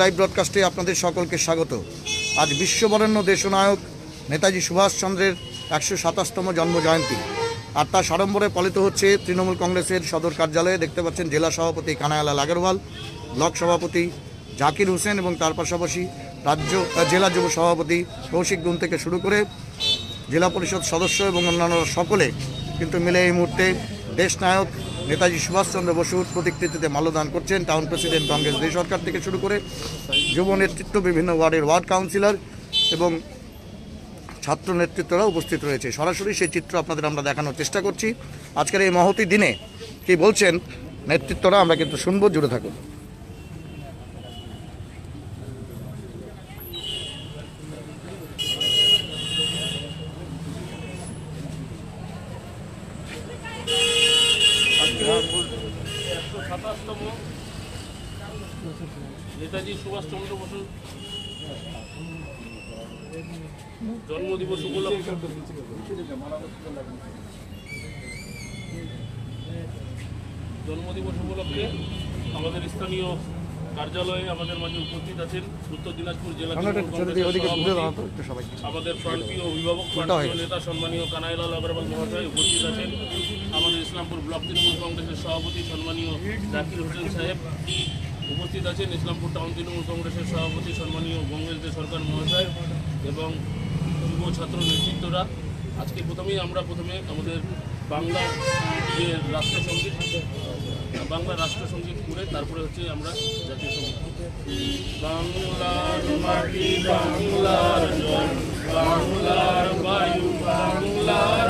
Live ব্রডকাস্টে আপনাদের সকলকে স্বাগত। আজ বিশ্ববরেণ্য দেশনায়ক নেতাজি সুভাষচন্দ্রের একশো সাতাশতম জন্মজয়ন্তী। আর তার সাড়ম্বরে পালিত হচ্ছে তৃণমূল কংগ্রেসের সদর কার্যালয়ে দেখতে পাচ্ছেন জেলা সভাপতি কানায়ালাল আগরওয়াল, ব্লক সভাপতি জাকির হোসেন এবং তার পাশাপাশি রাজ্য জেলা যুব সভাপতি কৌশিক গুণ থেকে শুরু করে জেলা পরিষদ সদস্য এবং অন্যান্য সকলে কিন্তু মিলে এই মুহূর্তে দেশনায়ক নেতাজি সুভাষচন্দ্র বসুর প্রতিকৃতিতে মাল্যদান করছেন টাউন প্রেসিডেন্ট কংগ্রেস দেশ সরকার থেকে শুরু করে যুব নেতৃত্ব, বিভিন্ন ওয়ার্ডের ওয়ার্ড কাউন্সিলর এবং ছাত্র নেতৃত্বরা উপস্থিত রয়েছে। সরাসরি সেই চিত্র আপনাদের আমরা দেখানোর চেষ্টা করছি। আজকের এই মহতি দিনে কি বলছেন নেতৃত্বরা, আমরা কিন্তু শুনব, জুড়ে থাকুন। নেতাজি সুভাষচন্দ্র বসু জন্মদিবস উপলক্ষে। জন্মদিবস উপলক্ষে আমাদের স্থানীয় কার্যালয়ে আমাদের মাঝে উপস্থিত আছেন উত্তর দিনাজপুর জেলা আমাদের প্রাণপ্রিয় অভিভাবক প্রাণপ্রিয় নেতা সম্মানীয় কানাইলাল আগরওয়াল মহাশয় উপস্থিত আছেন। আমাদের ইসলামপুর ব্লক তৃণমূল কংগ্রেসের সভাপতি সম্মানীয় জাকির হোসেন সাহেব উপস্থিত আছেন। ইসলামপুর টাউন তৃণমূল কংগ্রেসের সভাপতি সম্মানীয় বঙ্গেশ সরকার মহাশয় এবং যুব ছাত্র নেতৃত্বরা। আজকে প্রথমেই আমরা প্রথমে আমাদের বাংলা যে রাষ্ট্রসঙ্গীত বাংলা রাষ্ট্রসঙ্গীত করে তারপরে হচ্ছে আমরা জাতীয় সংগীত বাংলার মাটি বাংলার বাংলার বায়ু বাংলার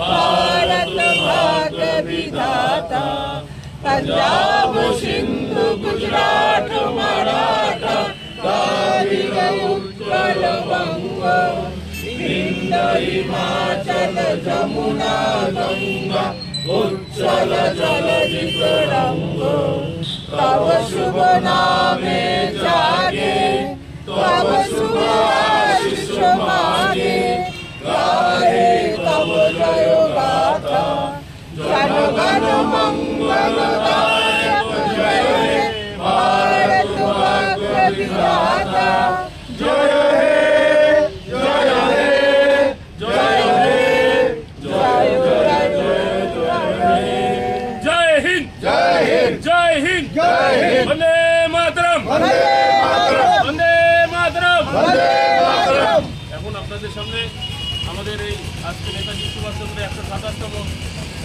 भारत भाग्य विधाता पंजाब सिंधु गुजरात मराठा काबिल उत्कल बंग हिंद हिमाचल जमुना गंगा उज्जल जल जितरंग तव शुभ नाम জয় জয় জয় হে জয় জয় জয় জয় জয় হিন্দ। মাতরম বন্দে মাতরম মাতরম বন্দে এখন আপনাদের সামনে আমাদের এই আজকে নেতাজি সুভাষচন্দ্রের একশো সাতাশতম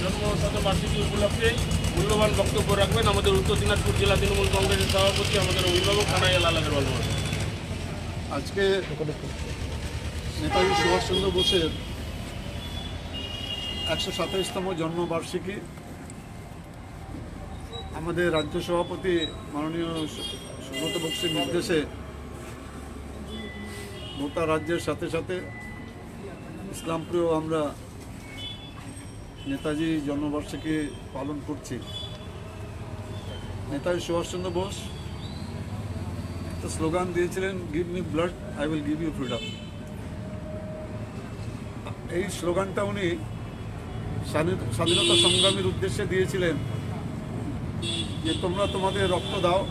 জন্ম শতবার্ষিকী উপলক্ষে মূল্যবান বক্তব্য রাখবেন আমাদের উত্তর দিনাজপুর জেলা তৃণমূল কংগ্রেসের সভাপতি আমাদের অভিভাবক কানাইয়াল আগরওয়াল। আজকে নেতাজি সুভাষচন্দ্র বোসের একশো সাতাইশতম জন্মবার্ষিকী আমাদের রাজ্য সভাপতি মাননীয় সুব্রত বক্সির নির্দেশে গোটা রাজ্যের সাথে সাথে ইসলামপুরেও আমরা নেতাজি জন্মবার্ষিকী পালন করছি। নেতাজি সুভাষচন্দ্র বোস একটা স্লোগান দিয়েছিলেন give me blood I will give you freedom এই স্লোগানটা উনি স্বাধীন- স্বাধীনতা সংগ্রামীর উদ্দেশ্যে দিয়েছিলেন, যে তোমরা তোমাদের রক্ত দাও,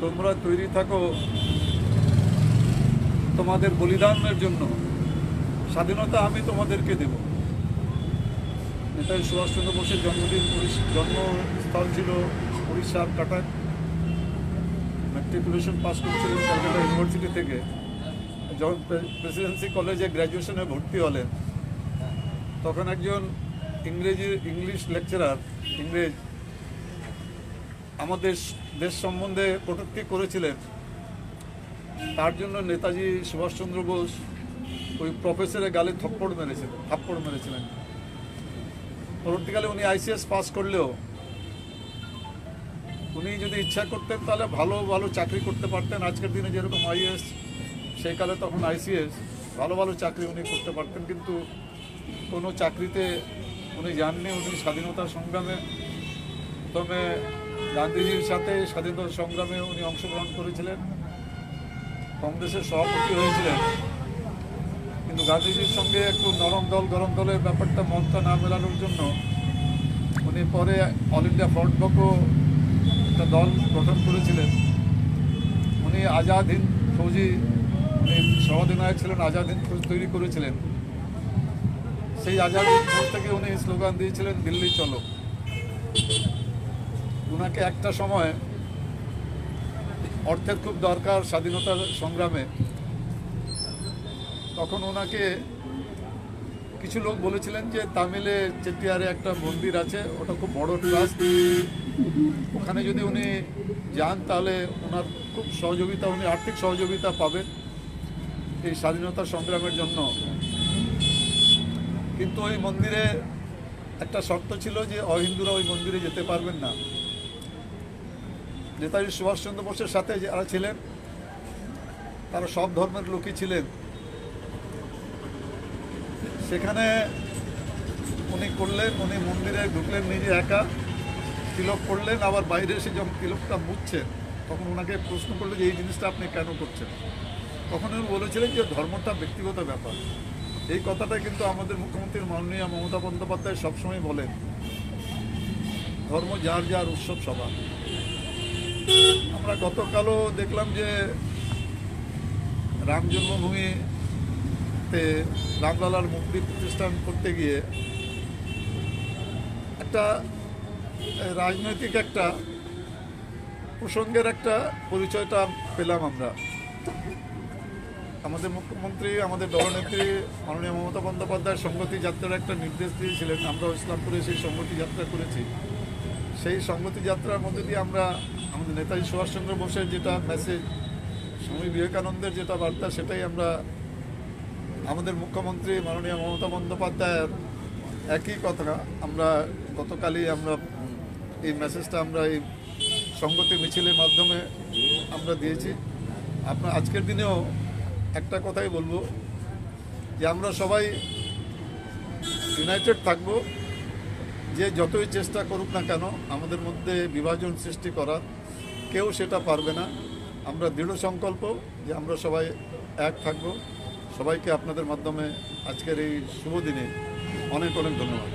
তোমরা তৈরি থাকো তোমাদের বলিদানের জন্য। স্বাধীনতা আমি তোমাদেরকে দেব। নেতাজি সুভাষচন্দ্র বোসের জন্মদিন জন্মস্থল ছিল উড়িষ্যার কাটাক মেট্রিকুলেশন পাস করছিলেন ক্যালকাটা ইউনিভার্সিটি থেকে। যখন প্রেসিডেন্সি কলেজে গ্র্যাজুয়েশনে ভর্তি হলেন, তখন একজন ইংরেজি ইংলিশ লেকচারার ইংরেজ, আমাদের দেশ সম্বন্ধে কটূক্তি করেছিলেন। তার জন্য নেতাজি সুভাষচন্দ্র বোস ওই প্রফেসরের গালে থপ্পড় মেরেছিলেন থাপ্পড় মেরেছিলেন। পরবর্তীকালে উনি আইসিএস পাস করলেও উনি যদি ইচ্ছা করতেন তাহলে ভালো ভালো চাকরি করতে পারতেন। আজকের দিনে যেরকম আইএস সেই কালে তখন আইসিএস, ভালো ভালো চাকরি উনি করতে পারতেন। কিন্তু কোনো চাকরিতে উনি যাননি। উনি স্বাধীনতা সংগ্রামে প্রথমে গান্ধীজির সাথে স্বাধীনতা সংগ্রামে উনি অংশগ্রহণ করেছিলেন। কংগ্রেসের সভাপতি হয়েছিলেন। কিন্তু গান্ধীজির সঙ্গে একটু নরম দল, গরম দলের ব্যাপারটা মতটা না মেলানোর জন্য উনি পরে অল ইন্ডিয়া ফ্রন্ট ব্লকও একটা দল গঠন করেছিলেন। উনি আজাদ হিন্দ ফৌজি, উনি সভাধিনায়ক ছিলেন আজাদ হিন্দ ফৌজ তৈরি করেছিলেন। সেই আজাদ হিন্দ ফৌজ থেকে উনি স্লোগান দিয়েছিলেন, দিল্লি চলো। ওনাকে একটা সময় অর্থের খুব দরকার স্বাধীনতার সংগ্রামে। তখন ওনাকে কিছু লোক বলেছিলেন যে তামিলে চেটিয়ারে একটা মন্দির আছে, ওটা খুব বড় ট্রাস্ট। ওখানে যদি উনি যান, তাহলে ওনার খুব সহযোগিতা, উনি আর্থিক সহযোগিতা পাবেন এই স্বাধীনতা সংগ্রামের জন্য। কিন্তু ওই মন্দিরে একটা শর্ত ছিল যে অহিন্দুরা ওই মন্দিরে যেতে পারবেন না। নেতাজি সুভাষচন্দ্র বোসের সাথে যারা ছিলেন, তারা সব ধর্মের লোকই ছিলেন। সেখানে উনি করলেন, উনি মন্দিরে ঢুকলেন, নিজে একা তিলক করলেন, আবার বাইরে এসে যখন তিলকটা মুছছেন, তখন ওনাকে প্রশ্ন করল যে, এই জিনিসটা আপনি কেন করছেন? তখন উনি বলেছিলেন যে, ধর্মটা ব্যক্তিগত ব্যাপার। এই কথাটা কিন্তু আমাদের মুখ্যমন্ত্রী মাননীয় মমতা বন্দ্যোপাধ্যায় সবসময় বলেন। ধর্ম যার যার উৎসব সভা আমরা গতকালও দেখলাম যে, রাম জন্মভূমিতে রামলালার মূর্তি প্রতিষ্ঠান করতে গিয়ে একটা রাজনৈতিক একটা প্রসঙ্গের একটা পরিচয়টা পেলাম আমরা। আমাদের মুখ্যমন্ত্রী, আমাদের দলনেত্রী মাননীয় মমতা বন্দ্যোপাধ্যায় সংগতি যাত্রার একটা নির্দেশ দিয়েছিলেন। আমরাও ইসলামপুরে সেই সংগতি যাত্রা করেছি। সেই সংগতি যাত্রার মধ্যে দিয়ে আমরা আমাদের নেতাজি সুভাষচন্দ্র বোসের যেটা মেসেজ স্বামী বিবেকানন্দের যেটা বার্তা, সেটাই আমরা আমাদের মুখ্যমন্ত্রী মাননীয় মমতা বন্দ্যোপাধ্যায়ের একই কথা। আমরা গতকালই আমরা এই মেসেজটা আমরা এই সংগতি মিছিলের মাধ্যমে আমরা দিয়েছি। আপনার আজকের দিনেও একটা কথাই বলব যে আমরা সবাই ইউনাইটেড থাকব। যে যতই চেষ্টা করুক না কেন, আমাদের মধ্যে বিভাজন সৃষ্টি করার কেউ সেটা পারবে না। আমরা দৃঢ় সংকল্প যে আমরা সবাই এক থাকব। সবাইকে আপনাদের মাধ্যমে আজকের এই শুভ দিনে অনেক অনেক ধন্যবাদ।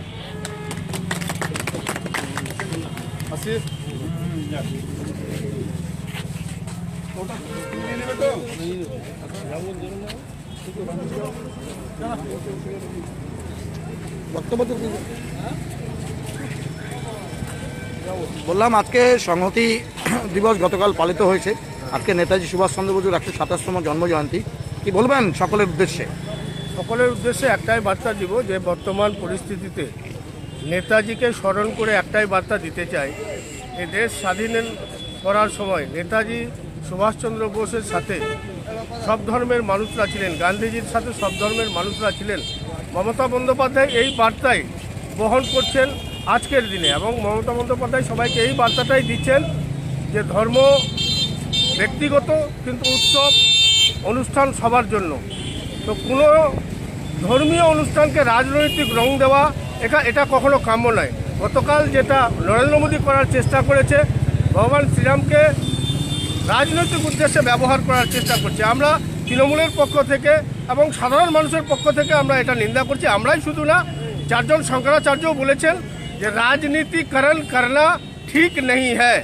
বললাম আজকে সংহতি দিবস গতকাল পালিত হয়েছে। আজকে নেতাজি সুভাষচন্দ্র বসুর একশো সাতাশতম জন্মজয়ন্তী। কি বলবেন সকলের উদ্দেশ্যে? সকলের উদ্দেশ্যে একটাই বার্তা দিব যে বর্তমান পরিস্থিতিতে নেতাজিকে স্মরণ করে একটাই বার্তা দিতে চাই। এ দেশ স্বাধীন করার সময় নেতাজি সুভাষচন্দ্র বোসের সাথে সব ধর্মের মানুষরা ছিলেন, গান্ধীজির সাথে সব ধর্মের মানুষরা ছিলেন। মমতা বন্দ্যোপাধ্যায় এই বার্তাই বহন করছেন আজকের দিনে এবং মমতা বন্দ্যোপাধ্যায় সবাইকে এই বার্তাটাই দিচ্ছেন যে ধর্ম ব্যক্তিগত কিন্তু উৎসব অনুষ্ঠান সবার জন্য। তো কোনো ধর্মীয় অনুষ্ঠানকে রাজনৈতিক রং দেওয়া এটা এটা কখনো কাম্য নয়। গতকাল যেটা নরেন্দ্র মোদী করার চেষ্টা করেছে, ভগবান শ্রীরামকে রাজনৈতিক উদ্দেশ্যে ব্যবহার করার চেষ্টা করছে। আমরা তৃণমূলের পক্ষ থেকে এবং সাধারণ মানুষের পক্ষ থেকে আমরা এটা নিন্দা করছি। আমরাই শুধু না, চারজন শঙ্করাচার্যও বলেছেন যে রাজনীতিকরণ করনা ঠিক নেই হ্যায়।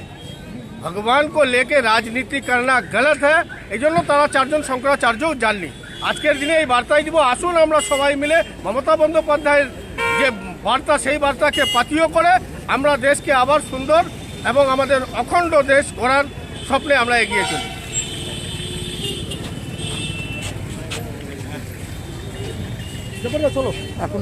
ভগবান কো লেকে রাজনীতি করা গলত হ্যাঁ এই জন্য তারা চারজন শঙ্করাচার্যও জাননি। আজকের দিনে এই বার্তাই দিব আসুন আমরা সবাই মিলে মমতা বন্দ্যোপাধ্যায়ের যে বার্তা সেই বার্তাকে পাতিও করে আমরা দেশকে আবার সুন্দর এবং আমাদের অখণ্ড দেশ করার স্বপ্নে আমরা এগিয়ে চলি। চলো এখন